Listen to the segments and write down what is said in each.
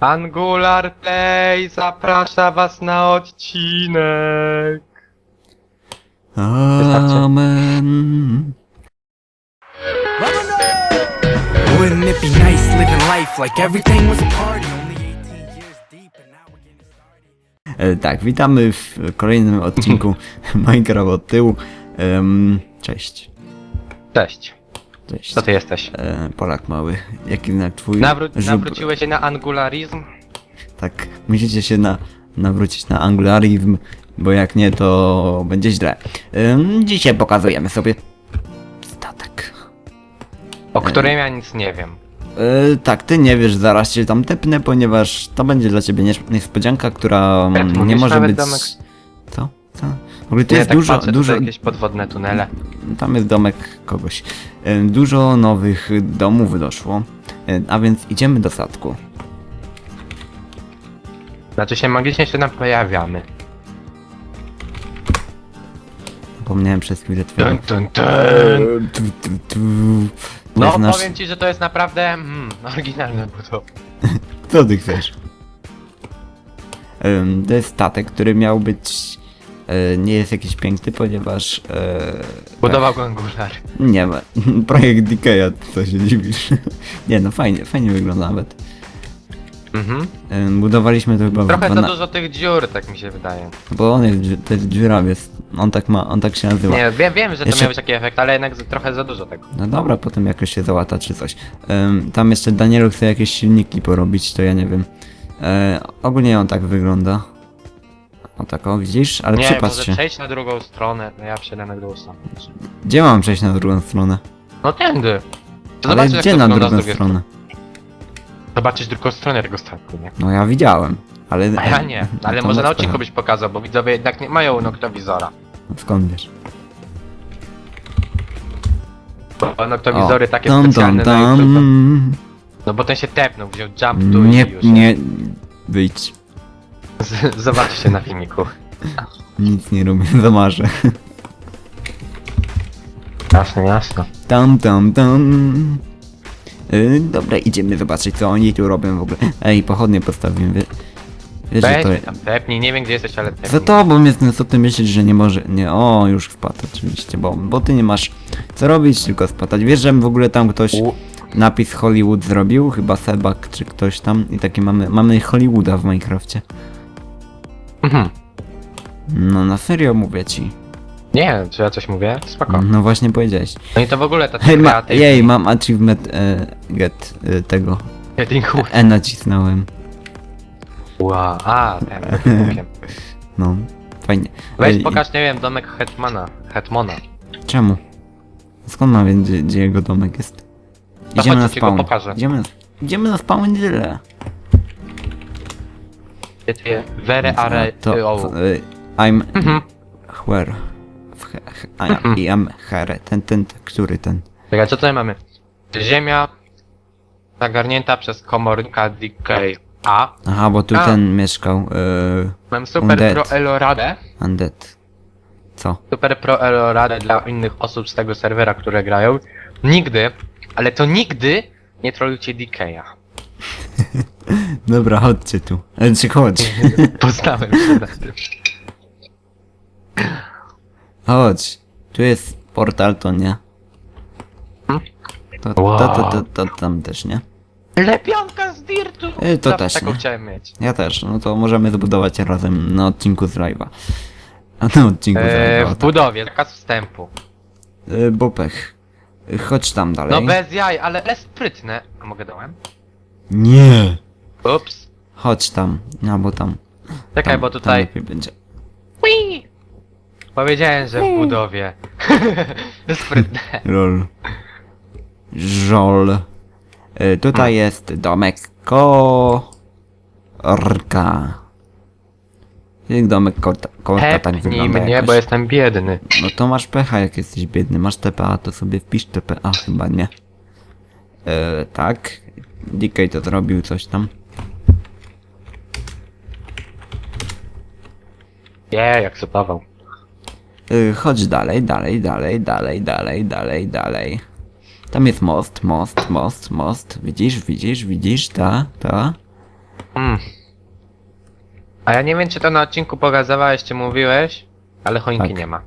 Angular Play zaprasza was na odcinek. Wystarczy. Amen. Wouldn't it be nice living life like everything was a party? Only 18 years deep and now we're getting started. E, tak, witamy w kolejnym odcinku Minecraft od tyłu. Em, cześć. Cześć, Cześć. co ty jesteś? E, Polak mały. Jaki znak twój? Nawró- Żub- nawróciłeś się na angularizm? Tak, musicie się na, nawrócić na angularizm, bo jak nie, to będzie źle. Dzisiaj pokazujemy sobie statek. O którym ja nic nie wiem. E, tak, ty nie wiesz, zaraz cię tam tepnę, ponieważ to będzie dla ciebie nies- niespodzianka, która mm, nie mówisz, może nawet być... domek? Co? Co? Ogóle tu nie, jest tak dużo, patrzę, dużo... tutaj jakieś podwodne tunele. Tam jest domek kogoś. E, Dużo nowych domów doszło, e, a więc idziemy do statku. Znaczy się magicznie się tam pojawiamy. Zapomniałem przez chwilę Dun, twojego... No powiem ci, że to jest naprawdę mm, oryginalne budowa. Co ty chcesz? Em, To jest statek, który miał być... e, Nie jest jakiś piękny, ponieważ... e, Budował go Angular. Nie ma. Projekt Dikeya, co się dziwisz. Nie no, fajnie, fajnie wygląda nawet. Mhm. Ym, Budowaliśmy to chyba w Trochę za dużo tych dziur, tak mi się wydaje. Bo on jest, to jest dziurawiec. On tak ma, on tak się nazywa. Nie, wiem, wiem, że to Jeszcze- miał być taki efekt, ale jednak trochę za dużo tego. No dobra, potem jakoś się załata czy coś. Tam jeszcze Danielu chce jakieś silniki porobić, to ja nie wiem. E, ogólnie on tak wygląda. O tak, o widzisz? Ale Nie, przypatrz może się. przejść na drugą stronę, no ja przejdę na drugą stronę. Gdzie mam przejść na drugą stronę? No tędy. To Ale zobaczysz, jak gdzie to na wygląda z drugą drugiej stronę? Zobaczysz drugą stronę tego statku, nie? No ja widziałem. Ale... A ja nie, No ale to może na masz odcinku pecha. byś pokazał, bo widzowie jednak nie mają noktowizora. Skąd wiesz? Bo noktowizory takie tam, specjalne na YouTube. No bo ten się tepnął, wziął jump tu Nie, i już. nie... Wyjdź. Z- Zobaczcie na filmiku. Nic nie robię, zamarzę. Jasne, jasne. Tam, tam, tam. Yy, dobra, idziemy zobaczyć, co oni tu robią w ogóle. Ej, pochodnie postawiłem, wie, wiesz, że Weź to... mnie tam tepnij, nie wiem gdzie jesteś, ale tepnij. Za tobą jest, no co ty myślisz, że nie może... Nie, o, już wpadł oczywiście, bo, bo ty nie masz co robić, tylko spadać. Wiesz, że w ogóle tam ktoś U- napis Hollywood zrobił? Chyba Sebak czy ktoś tam. I taki mamy, mamy Hollywooda w Minecrafcie. Mhm. No, na serio mówię ci. Nie, czy ja coś mówię? Spoko. No właśnie powiedziałeś. No i to w ogóle ta Hej, ma, jej, mam achievement e, get e, tego. Heading hook. E nacisnąłem. Wow, a, ten. No, fajnie. Weź Ej, pokaż, nie wiem, domek Hetmana. Hetmona. Czemu? Skąd mam wiedzieć, gdzie, gdzie jego domek jest? Idziemy chodź, na ci go spawn. pokażę. Idziemy, idziemy na spawn i tyle. Ty je? Were are... To, o. to, e, I'm Mhm. where? W he, he, I, Mhm. I am here. Ten, ten, który ten? Czekaj, co tutaj mamy? Ziemia zagarnięta przez komornika DKA. Aha, bo tu A. ten mieszkał. E, Mam super Undead. pro Eloradę. undead. Co? Super pro Eloradę dla innych osób z tego serwera, które grają. Nigdy, ale to nigdy nie trolujcie DK'a. Dobra, chodźcie tu. E, czy chodź. Poznałem się na tym. Chodź. Tu jest portal, to nie. To, to, to, to, to tam też nie. Lepionka z Dirtu! E, to też Taką nie. chciałem mieć. Ja też, no to możemy zbudować razem na odcinku z Rive'a. A na odcinku z Eee, Rive'a, w tak. budowie, zakaz wstępu. E, bo pech. E, Chodź tam dalej. No bez jaj, ale, ale sprytne. A mogę dołem? Nie! Ups. Chodź tam, albo tam. Czekaj, tam, bo Tam tutaj... lepiej będzie. Whee! Powiedziałem, że w budowie. sprytne. Lol. Żol. E, tutaj jest domek korka. Jak domek korta, korka tak Hepnij wygląda mnie, jakoś. bo jestem biedny. No to masz pecha jak jesteś biedny. Masz TPA, to sobie wpisz TPA chyba nie. E, tak. DK to zrobił coś tam. Nie, jak sypował. E, chodź dalej, dalej, dalej, dalej, dalej, dalej, dalej. Tam jest most, most, most, most. Widzisz, widzisz, widzisz, ta, ta. Mm. A ja nie wiem, czy to na odcinku pokazywałeś, czy mówiłeś, ale choinki Tak. nie ma.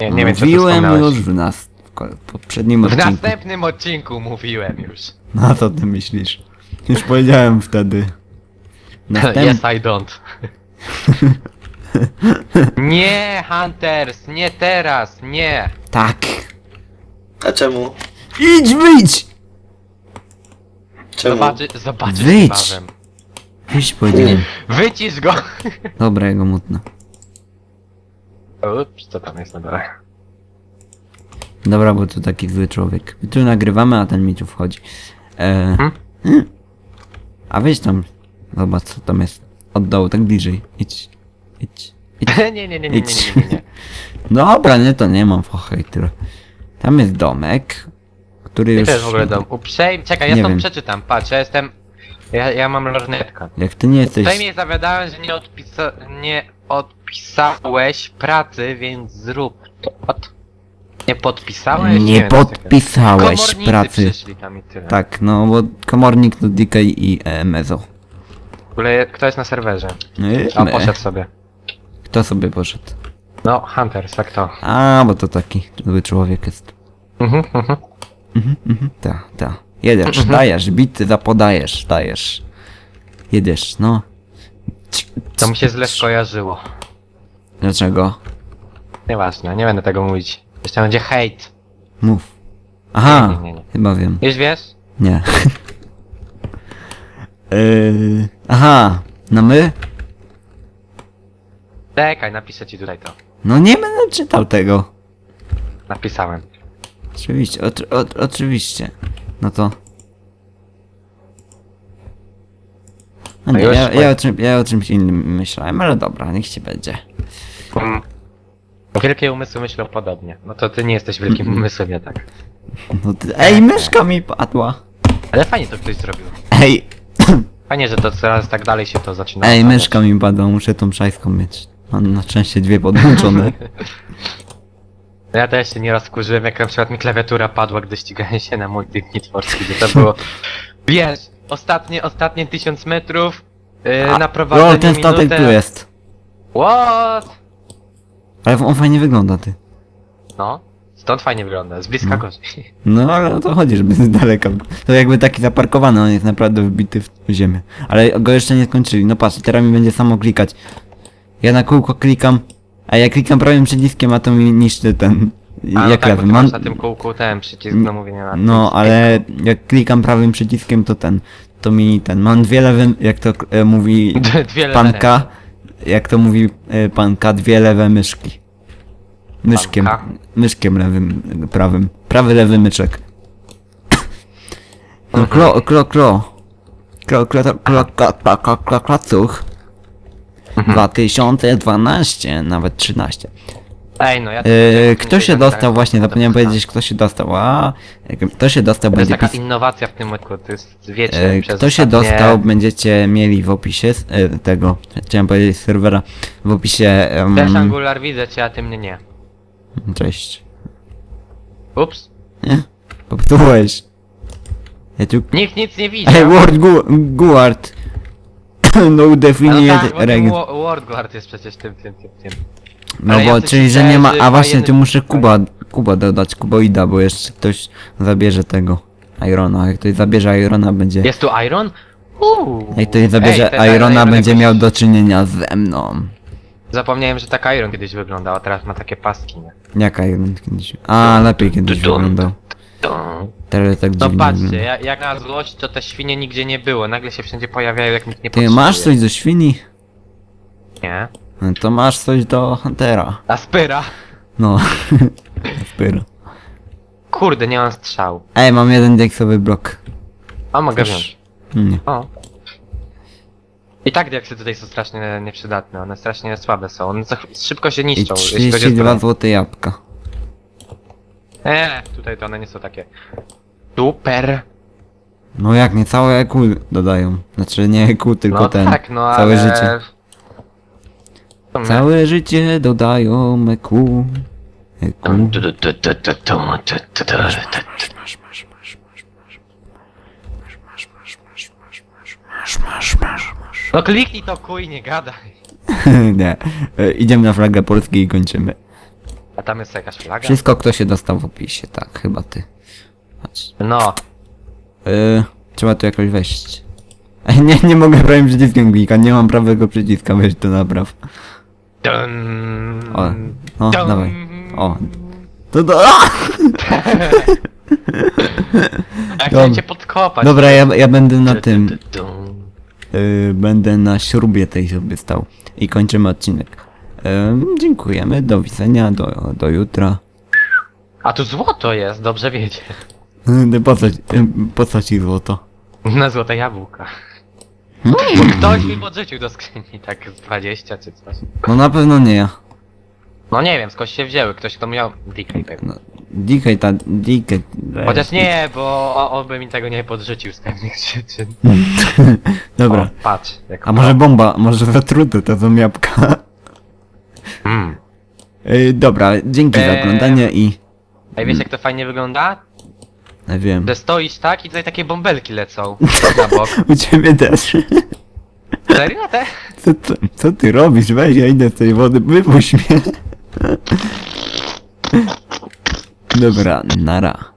Nie, nie wiem, czy to Mówiłem wspomniałeś. już w nas w ko- poprzednim W odcinku. następnym odcinku mówiłem już. No co ty myślisz? Już powiedziałem wtedy. Następ... Yes, I don't. nie, Hunters, nie teraz, nie. Tak. A czemu? Idź, wyjdź! Czemu? Zobaczy, zobaczysz Wyjdź. niebawem. Wyjdź powiedziałem. Wycisz go. Dobra, jego mutno. Ups, co tam jest na dole? Dobra, bo tu taki zły człowiek. My tu nagrywamy, a ten mi tu wchodzi. E... Hmm? hmm. A weź tam. Zobacz co tam jest. Od dołu, tak bliżej. Idź. Idź. Idź. nie, nie, nie, nie, nie, nie, nie, nie. Dobra, nie, to nie mam fochej tyle. Tam jest domek, który I już... jest w ogóle dom. Uprzejmie, czekaj, ja Nie stąd wiem. przeczytam, patrz, ja jestem... Ja, ja mam lornetkę. Jak ty nie jesteś... Uprzejmie zawiadałem, że nie, odpisa... nie odpisałeś pracy, więc zrób to. Od... Nie podpisałeś? Nie wiem, co takiego. podpisałeś Komornicy pracy. przyszli tam i tyle. Tak, no bo komornik to DK i e, Mezo. W ogóle kto jest na serwerze? My, A my. poszedł sobie. Kto sobie poszedł? No, Hunters, tak to. A, bo to taki zły człowiek jest. Mhm, mhm. Mhm, mhm, ta, ta. Jedziesz, Mhm. dajesz, bity zapodajesz, dajesz. Jedziesz, no. To mi się źle skojarzyło. Dlaczego? Nieważne, nie będę tego mówić. Jeszcze będzie hejt. Mów. Aha, Nie, nie, nie, nie. chyba wiem. Już wiesz? Nie. yy, aha, no my? Czekaj, napiszę ci tutaj to. No nie będę czytał tego. Napisałem. Oczywiście, oczy- o, oczywiście. No to. No No nie, już, ja, ja, o czym, ja o czymś innym myślałem, ale dobra, niech ci będzie. Mm. Wielkie umysły myślą podobnie. No to ty nie jesteś wielkim umysłem, ja tak. No ty, ej, myszka mi padła. Ale fajnie to ktoś zrobił. Ej, Fajnie, że to coraz tak dalej się to zaczyna. ej, myszka mi padła, muszę tą szajską mieć. Mam na szczęście dwie podłączone. No Ja też się nieraz wkurzyłem, jak na przykład mi klawiatura padła, gdy ścigałem się na mój for Speed. To było... Wiesz, ostatnie, ostatnie tysiąc metrów yy, na prowadzeniu Lol, ten statek minutę... tu jest. What? Ale on fajnie wygląda, ty. No, stąd fajnie wygląda, z bliska No. gorzej. No ale o to chodzi, żeby z daleka. To jakby taki zaparkowany, on jest naprawdę wbity w ziemię. Ale go jeszcze nie skończyli. No patrz, teraz mi będzie samo klikać. Ja na kółko klikam, a ja klikam prawym przyciskiem, a to mi niszczy ten. A, no jak tak, lewym. ty Mam... na tym kółku ten przycisk do mówienia na No, ale jak klikam prawym przyciskiem, to ten. To mi ten. Mam dwie lewe, jak to e, mówi Dwie. Jak to mówi e, panka, dwie lewe myszki. Myszkiem. Myszkiem lewym, e, prawym. Prawy lewy myczek. No Mhm. klo, klo, klo. Klo, klo, klo, klo, klo, klo, klo, klo, klocuch. Mhm. 2012, nawet 13. Ej, no ja... E, kto się tak- dostał, właśnie zapomniałem powiedzieć, kto się dostał, a kto się dostał To jest będzie taka pis... innowacja w tym odcinku, to jest wiecie, E, przez Kto się ostatnie- dostał, będziecie mieli w opisie s- e, tego, chciałem powiedzieć serwera, w opisie... Też Um, Angular widzę cię, a ty mnie nie. cześć. Ups. Nie? Popsułeś. Ja tu... Nikt nic nie widział. Ej, Word Gu Guard! no A no tak, bo tym reg... Wo- Wordguard jest przecież tym, tym, tym, tym. No ale ja bo, coś czyli że nie ma... A właśnie, tu muszę Kuba, Kuba dodać, Kuboida, bo jeszcze ktoś zabierze tego. Irona, jak ktoś zabierze Irona będzie... Jest tu Iron? Uuu. Jak ktoś zabierze ten Irona Iron będzie jakoś- miał do czynienia ze mną. Zapomniałem, że tak Iron kiedyś wyglądał, a teraz ma takie paski, nie? Jak Iron kiedyś? A, lepiej kiedyś Dun, wyglądał. Teraz tak No dziwnie patrzcie, wygląda. jak, jak na złość, to te świnie nigdzie nie było. Nagle się wszędzie pojawiają, jak nikt nie Ty potrzebuje. masz coś do świni? Nie. To masz coś do Huntera. Aspyra. No. Spyro. Kurde, nie mam strzał. Ej, mam jeden diaksowy blok. A mogę wziąć. Nie. O. I tak diaksy tutaj są strasznie nieprzydatne, one strasznie słabe są. One za szybko się I niszczą, jeśli chodzi o 32 zbroję. złote jabłka. Eee, tutaj to one nie są takie. Super. No jak nie całe EQ dodają. Znaczy nie EQ, tylko No ten. tak, no całe ale... życie. Całe życie dodają E EQ. EQ. Tu, tu, tu, tu, tu, tu, tu, tu, tu, tu. Masz, masz, masz, masz, masz, masz, masz, masz, masz, masz, masz, masz, masz, masz, masz. No kliknij to kuj, nie gadaj. nie. E, idziemy na flagę Polski i kończymy. A tam jest jakaś flaga? Wszystko kto się dostał w opisie, tak, chyba ty. Patrz. No. E, trzeba tu jakoś wejść. Ej, nie, nie mogę prawym przyciskiem klikać, nie mam prawego przyciska, weź to napraw. Dun, O, no, dun. dawaj. O. To do... A Dobra. chciałem cię podkopać. Dobra, ja, ja będę na tym, Dun, y, będę na śrubie tej sobie stał. I kończymy odcinek. Ym, dziękujemy, do widzenia, do, do jutra. A tu złoto jest, dobrze wiecie. Y, Po co, y, po co ci złoto? Na złote jabłka. Hmm. Bo ktoś mi podrzucił do skrzyni, tak z 20 czy coś. No na pewno nie ja. No nie wiem, skąd się wzięły, ktoś kto miał DK pewnie. No, DK ta, DK... Chociaż nie, bo o- on by mi tego nie podrzucił z pewnych przyczyn. Dobra. O, patrz. Jak A może bomba, może zatrute to są jabłka. Mm. Y, dobra, dzięki za Eee. oglądanie i... Ej, wiesz jak to fajnie wygląda? Nie wiem. Że stoisz tak i tutaj takie bąbelki lecą na bok. U ciebie też. Serio te? Co, co, co ty robisz? Weź, ja idę z tej wody, wypuść mnie. Dobra, nara.